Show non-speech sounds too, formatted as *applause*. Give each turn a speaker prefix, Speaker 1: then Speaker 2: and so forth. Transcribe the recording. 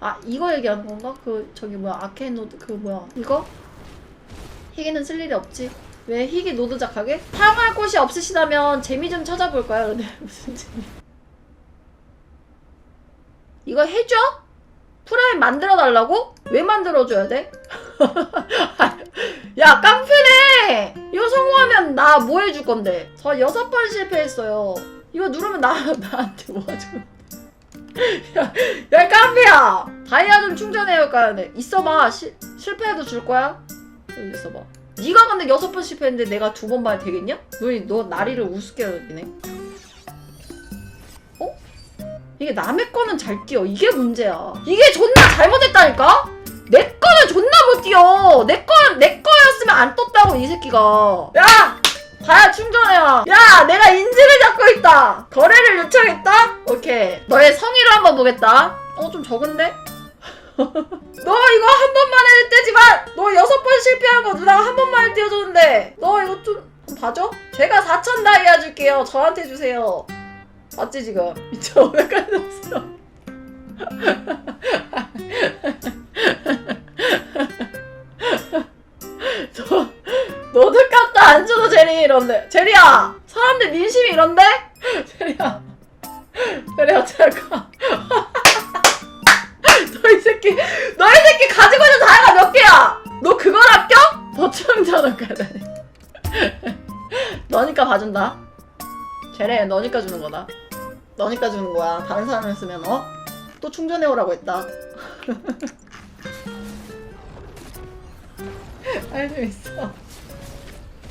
Speaker 1: 아 이거 얘기하는 건가? 그 저기 뭐야 아케인 노드 그 뭐야 이거? 희귀는 쓸 일이 없지 왜 희귀 노드작 하게? 사용할 곳이 없으시다면 재미 좀 찾아볼까요? 근데 *laughs* 무슨 재미 이거 해줘? 프라임 만들어 달라고? 왜 만들어줘야 돼? *laughs* 야 깡패네! 이거 성공하면 나 뭐 해줄 건데? 저 여섯 번 실패했어요. 이거 누르면 나 나한테 뭐 하죠? 야, 야 깡패야! 다이아 좀 충전해야 할네 있어봐. 시, 실패해도 줄 거야? 여기 있어봐. 네가 근데 여섯 번 실패했는데 내가 두 번 봐야 되겠냐? 너, 너 나리를 우습게 여기네. 어? 이게 남의 거는 잘 뛰어. 이게 문제야. 이게 존나 잘못했다니까? 내 거는 존나 못 뛰어. 내 거는 내 거였으면 안 떴다고 이 새끼가. 야, 다야 충전해라. 야, 내가 인증을 잡고 있다. 거래를 요청했다. 오케이. 너의 성의를 한번 보겠다. 어, 좀 적은데? *laughs* 너 이거 한 번만 할 때지만 너 여섯 번 실패한 거 누나가 한 번만 띄워줬는데 너 이거 좀, 좀 봐줘? 제가 4천 다이아 줄게요. 저한테 주세요. 맞지 지금? *laughs* 2,500까지 줬어. *laughs* 너 너도 깠다 안 줘도 제리 이런데 제리야 사람들 민심이 이런데 제리야 제리야 잠깐 *laughs* 너이 새끼 너이 새끼 가지고 있는 다이가 몇 개야? 너 그걸 아껴? 넣을까 되네 *laughs* 너니까 봐준다. 제리 너니까 주는 거다. 너니까 주는 거야. 다른 사람을 쓰면 어? 또 충전해 오라고 했다. *laughs* 알고 있어